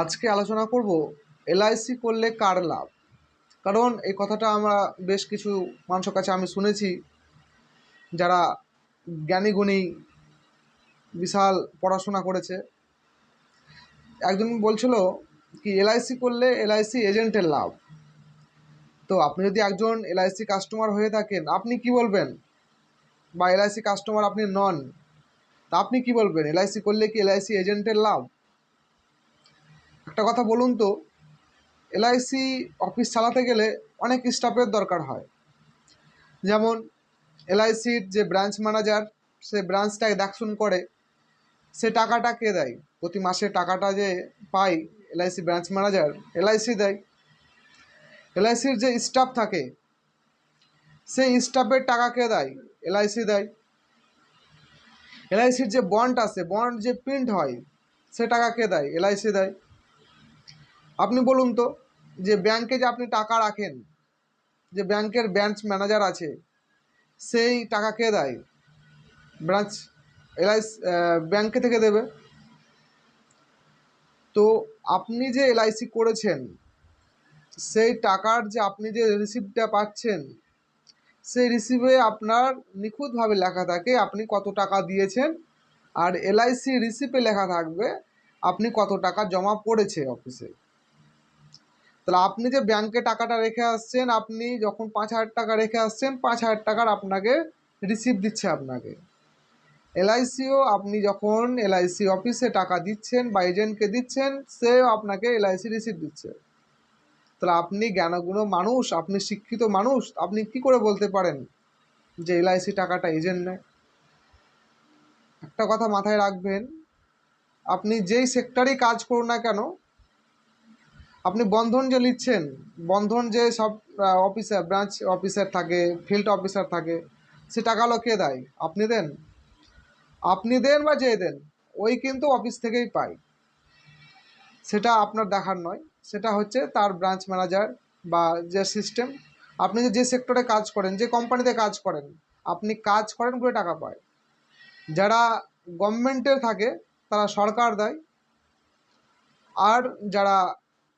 আজকে আলোচনা করব এলআইসি করলে কার লাভ? কারণ এই কথাটা আমরা বেশ কিছু মানুষের কাছে আমি শুনেছি, যারা জ্ঞানী গুণী বিশাল পড়াশোনা করেছে। একজন বলছিল কি, এলআইসি করলে এলআইসি এজেন্টের লাভ। তো আপনি যদি একজন এলআইসি কাস্টমার হয়ে থাকেন, আপনি কি বলবেন? বা এলআইসি কাস্টমার আপনি নন, তা আপনি কি বলবেন? এলআইসি করলে কি এলআইসি এজেন্টের লাভ? একটা কথা বলুন তো এলআইসি অফিস চালাতে গেলে অনেক স্টাফের দরকার হয়। যেমন এলআইসির যে ব্রাঞ্চ ম্যানেজার সে ব্রাঞ্চটাকে দেখাশুন করে, সে টাকাটা কে দেয়? প্রতি মাসে টাকাটা যে পাই এলআইসি ব্রাঞ্চ ম্যানেজার এলআইসি দেয়। এলআইসির যে স্টাফ থাকে, সেই স্টাফের টাকা কে দেয়? এলআইসি দেয়। এলআইসির যে বন্ড আছে বন্ড যে প্রিন্ট হয়, সে টাকা কে দেয়? এলআইসি দেয়। আপনি বলুন তো যে ব্যাংকে যে আপনি টাকা রাখেন, যে ব্যাংকের ব্রাঞ্চ ম্যানেজার আছে, সেই টাকা কে দেয়? ব্রাঞ্চ, এলআইসি ব্যাংকে থেকে দেবে। তো আপনি যে এলআইসি করেছেন, সেই টাকার যে আপনি যে রিসিপ্টটা পাচ্ছেন, সেই রিসিভে আপনার নিখুঁতভাবে লেখা থাকে আপনি কত টাকা দিয়েছেন, আর এলআইসি রিসিপে লেখা থাকবে আপনি কত টাকা জমা পড়েছে অফিসে। তাহলে আপনি যে ব্যাংকে টাকাটা রেখে আসছেন, আপনি যখন পাঁচ হাজার টাকা রেখে আসছেন, পাঁচ হাজার টাকার আপনাকে রিসিপ্ট দিচ্ছে আপনাকে। এলআইসিও আপনি যখন এলআইসি অফিসে টাকা দিচ্ছেন বা এজেন্টকে দিচ্ছেন, সেও আপনাকে এলআইসি রিসিপ্ট দিচ্ছে। তাহলে আপনি জ্ঞানগুণ মানুষ, আপনি শিক্ষিত মানুষ, আপনি কি করে বলতে পারেন যে এলআইসি টাকাটা এজেন্ট নেয়? একটা কথা মাথায় রাখবেন, আপনি যেই সেক্টরেই কাজ করুন না কেন আপনি বন্ধন যে নিচ্ছেন বন্ধন যে সব অফিসার ব্রাঞ্চ অফিসার থাকে ফিল্ড অফিসার থাকে, সে টাকাগুলো কে দেয়? আপনি দেন। আপনি দেন বা যে দেন, ওই কিন্তু অফিস থেকেই পায়। সেটা আপনার দেখার নয়। সেটা হচ্ছে তার ব্রাঞ্চ ম্যানেজার বা যে সিস্টেম আপনি যে যে সেক্টরে কাজ করেন, যে কোম্পানিতে কাজ করেন, আপনি কাজ করেন বলে টাকা পায়। যারা গভর্নমেন্টের থাকে, তারা সরকার দেয়। আর যারা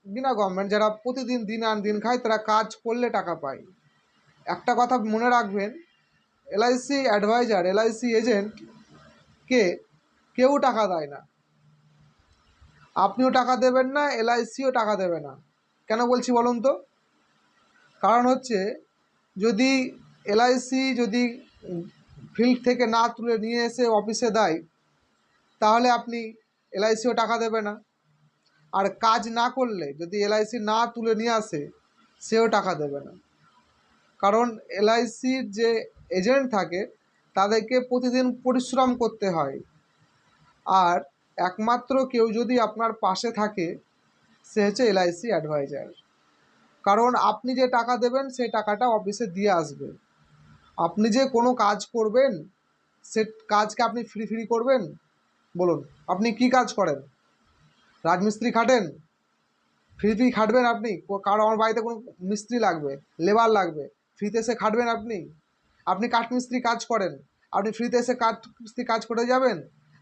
বিনা গভর্নমেন্ট যারা প্রতিদিন দিন আন দিন খায়, তারা কাজ করলে টাকা পায়। একটা কথা মনে রাখবেন এলআইসি অ্যাডভাইজার এলআইসি এজেন্ট কে কেউ টাকা দেয় না। আপনিও টাকা দেবেন না এলআইসিও টাকা দেবে না। কেন বলছি বলুন তো? কারণ হচ্ছে, যদি এলআইসি যদি ফিল্ড থেকে না তুলে নিয়ে এসে অফিসে দেয়, তাহলে আপনি এলআইসিও টাকা দেবে না। আর কাজ না করলে, যদি এলআইসি না তুলে নিয়ে আসে, সেও টাকা দেবে না। কারণ এলআইসির যে এজেন্ট থাকে, তাদেরকে প্রতিদিন পরিশ্রম করতে হয়। আর একমাত্র কেউ যদি আপনার পাশে থাকে, সে হচ্ছে এলআইসি অ্যাডভাইজার কারণ আপনি যে টাকা দেবেন সেই টাকাটা অফিসে দিয়ে আসবে। আপনি যে কোনো কাজ করবেন, সে কাজকে আপনি ফ্রি ফ্রি করবেন, বলুন, আপনি কি কাজ করেন? রাজমিস্ত্রি খাটেন? ফ্রি ফ্রি খাটবেন আপনি? কারও আমার বাড়িতে কোনো মিস্ত্রি লাগবে, লেবার লাগবে, ফ্রিতে এসে খাটবেন আপনি? আপনি কাঠমিস্ত্রি কাজ করেন, আপনি ফ্রিতে এসে কাঠ মিস্ত্রি কাজ করে যাবেন?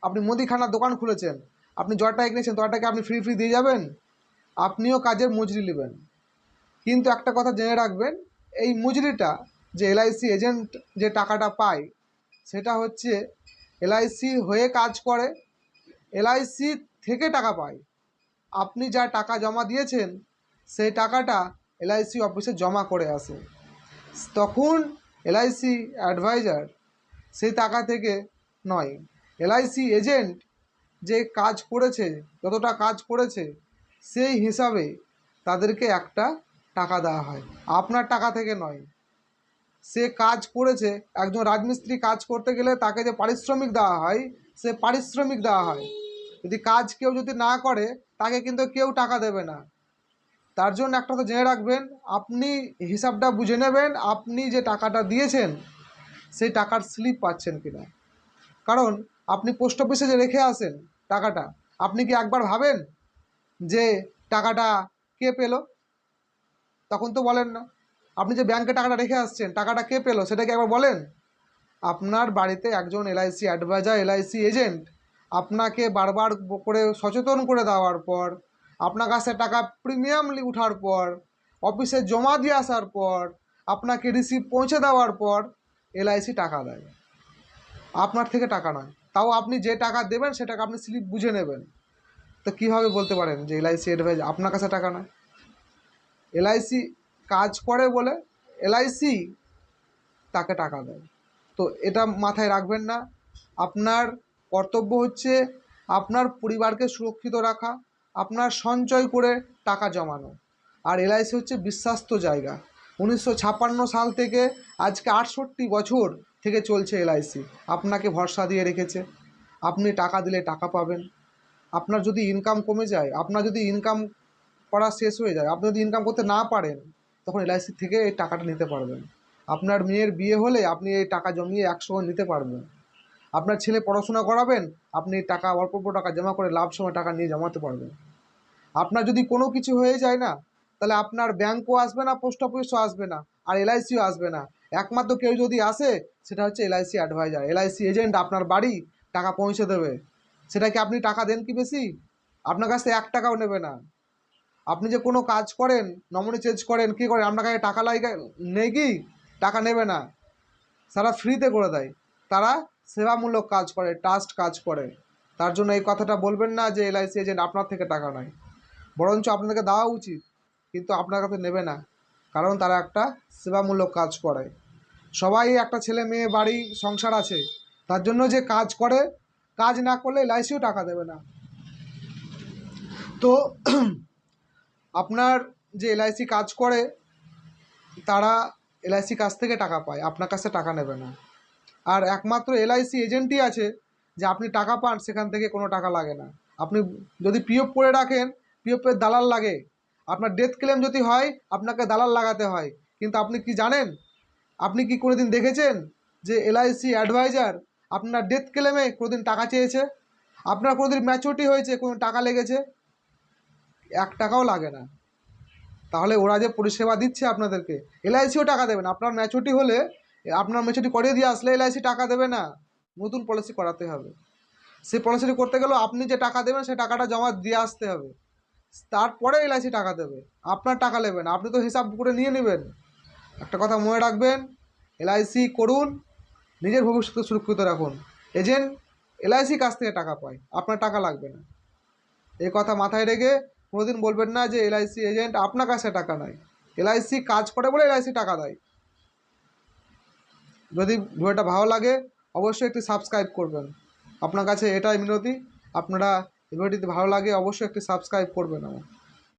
আপনি মুদিখানার দোকান খুলেছেন, আপনি জয়টা কিনেছেন দরটাকে আপনি ফ্রি ফ্রি দিয়ে যাবেন? আপনিও কাজের মজুরি নেবেন। কিন্তু একটা কথা জেনে রাখবেন, এই মজুরিটা যে এলআইসি এজেন্ট যে টাকাটা পায়, সেটা হচ্ছে এলআইসি হয়ে কাজ করে এলআইসি থেকে টাকা পায়। আপনি যা টাকা জমা দিয়েছেন, সেই টাকাটা এলআইসি অফিসে জমা করে আসে। তখন এলআইসি অ্যাডভাইজার সেই টাকা থেকে নয়। এলআইসি এজেন্ট যে কাজ করেছে, যতটা কাজ করেছে, সেই হিসাবে তাদেরকে একটা টাকা দেওয়া হয়। আপনার টাকা থেকে নয়। সে কাজ করেছে, একজন রাজমিস্ত্রি কাজ করতে গেলে তাকে যে পারিশ্রমিক দেওয়া হয়, সে পারিশ্রমিক দেওয়া হয়। যদি কাজ কেউ যদি না করে তাকে কিন্তু কেউ টাকা দেবে না। তার জন্য একটা কথা জেনে রাখবেন, আপনি হিসাবটা বুঝে নেবেন, আপনি যে টাকাটা দিয়েছেন, সেই টাকার স্লিপ পাচ্ছেন কিনা। কারণ আপনি পোস্ট অফিসে যে রেখে আসেন টাকাটা, আপনি কি একবার ভাবেন যে টাকাটা কে পেল? তখন তো বলেন না। আপনি যে ব্যাংকে টাকাটা রেখে আসছেন, টাকাটা কে পেল, সেটা কি একবার বলেন? আপনার বাড়িতে একজন এলআইসি অ্যাডভাইজার, এলআইসি এজেন্ট আপনাকে বারবার করে সচেতন করে দেওয়ার পর, আপনার কাছে টাকা প্রিমিয়াম উঠার পর অফিসে জমা দিয়ে আসার পর, আপনাকে রিসিভ পৌঁছে দেওয়ার পর এলআইসি টাকা দেয়। আপনার থেকে টাকা নয়। তাও আপনি যে টাকা দেবেন, সে টাকা আপনি স্লিপ বুঝে নেবেন। তো কীভাবে বলতে পারেন যে এলআইসি অ্যাডভাইজ আপনার কাছে টাকা নয়? এলআইসি কাজ করে বলে এলআইসি তাকে টাকা দেয়। তো এটা মাথায় রাখবেন না। আপনার কর্তব্য হচ্ছে আপনার পরিবারকে সুরক্ষিত রাখা, আপনার সঞ্চয় করে টাকা জমানো। আর এলআইসি হচ্ছে বিশ্বাস্ত জায়গা। উনিশশো ছাপ্পান্ন সাল থেকে আজকে আটষট্টি বছর থেকে চলছে এলআইসি আপনাকে ভরসা দিয়ে রেখেছে। আপনি টাকা দিলে টাকা পাবেন। আপনার যদি ইনকাম কমে যায়, আপনার যদি ইনকাম করা শেষ হয়ে যায়, আপনি যদি ইনকাম করতে না পারেন, তখন এলআইসি থেকে এই টাকাটা নিতে পারবেন। আপনার মেয়ের বিয়ে হলে আপনি এই টাকা জমিয়ে একসঙ্গে নিতে পারবেন। আপনার ছেলে পড়াশোনা করাবেন, আপনি টাকা অল্প অল্প টাকা জমা করে লাভ সময় টাকা নিয়ে জমাতে পারবেন। আপনার যদি কোনো কিছু হয়ে যায় না, তাহলে আপনার ব্যাংকও আসবে না, পোস্ট অফিসও আসবে না, আর এলআইসিও আসবে না। একমাত্র কেউ যদি আসে, সেটা হচ্ছে এলআইসি অ্যাডভাইজার। এলআইসি এজেন্ট আপনার বাড়ি টাকা পৌঁছে দেবে। সেটা কি আপনি টাকা দেন কি বেশি? আপনার কাছ এক টাকাও নেবে না। আপনি যে কোনো কাজ করেন নমনি চেঞ্জ করেন, কী করেন, আপনার কাছে টাকা লাগে নেই কি? টাকা নেবে না। সারা ফ্রিতে করে দেয়। তারা সেবামূলক কাজ করে ট্রাস্ট কাজ করে। তার জন্য এই কথাটা বলবেন না যে এলআইসি এজেন্ট আপনার থেকে টাকা নেয়। বরঞ্চ আপনাদেরকে দেওয়া উচিত, কিন্তু আপনার কাছে নেবে না, কারণ তারা একটা সেবামূলক কাজ করে। সবাই একটা ছেলে মেয়ে বাড়ি সংসার আছে, তার জন্য যে কাজ করে, কাজ না করলে এলআইসিও টাকা দেবে না। তো আপনার যে এলআইসি কাজ করে, তারা এলআইসি কাছ থেকে টাকা পায়, আপনার কাছে টাকা নেবে না। আর একমাত্র এলআইসি এজেন্টই আছে যে আপনি টাকা পান, সেখান থেকে কোনো টাকা লাগে না। আপনি যদি পিএফ করে রাখেন পিএফের দালাল লাগে। আপনার ডেথ ক্লেম যদি হয়, আপনাকে দালাল লাগাতে হয়। কিন্তু আপনি কি জানেন? আপনি কি কোনোদিন দেখেছেন যে এলআইসি অ্যাডভাইজার আপনার ডেথ ক্লেমে কোনোদিন টাকা চেয়েছে? আপনার কোনোদিন ম্যাচুরিটি হয়েছে, কোনো টাকা লেগেছে? এক টাকাও লাগে না। তাহলে ওরা যে পরিষেবা দিচ্ছে আপনাদেরকে এলআইসিও টাকা দেবেন আপনার ম্যাচুরিটি হলে আপনার ম্যাচুরিটি করিয়ে দিয়ে আসলে এলআইসি টাকা দেবে না, নতুন পলিসি করাতে হবে। সেই পলিসিটি করতে গেলেও আপনি যে টাকা দেবেন, সেই টাকাটা জমা দিয়ে আসতে হবে। তারপরে এলআইসি টাকা দেবে। আপনার টাকা নেবেন, আপনি তো হিসাব করে নিয়ে নেবেন। একটা কথা মনে রাখবেন, এলআইসি করুন, নিজের ভবিষ্যৎ সুরক্ষিত রাখুন। এজেন্ট এলআইসি কাছ থেকে টাকা পায়, আপনার টাকা লাগবে না। এই কথা মাথায় রেখে কোনোদিন বলবেন না যে এলআইসি এজেন্ট আপনার কাছে টাকা নেয় এলআইসি কাজ করে বলে এলআইসি টাকা দেয়। যদি ভিডিওটা ভালো লাগে, অবশ্যই একটি সাবস্ক্রাইব করবেন। আপনার কাছে এটাই মিনতি, আপনারা ভিডিওটিতে ভিডিওটি ভালো লাগে, অবশ্যই একটি সাবস্ক্রাইব করবেন আমার।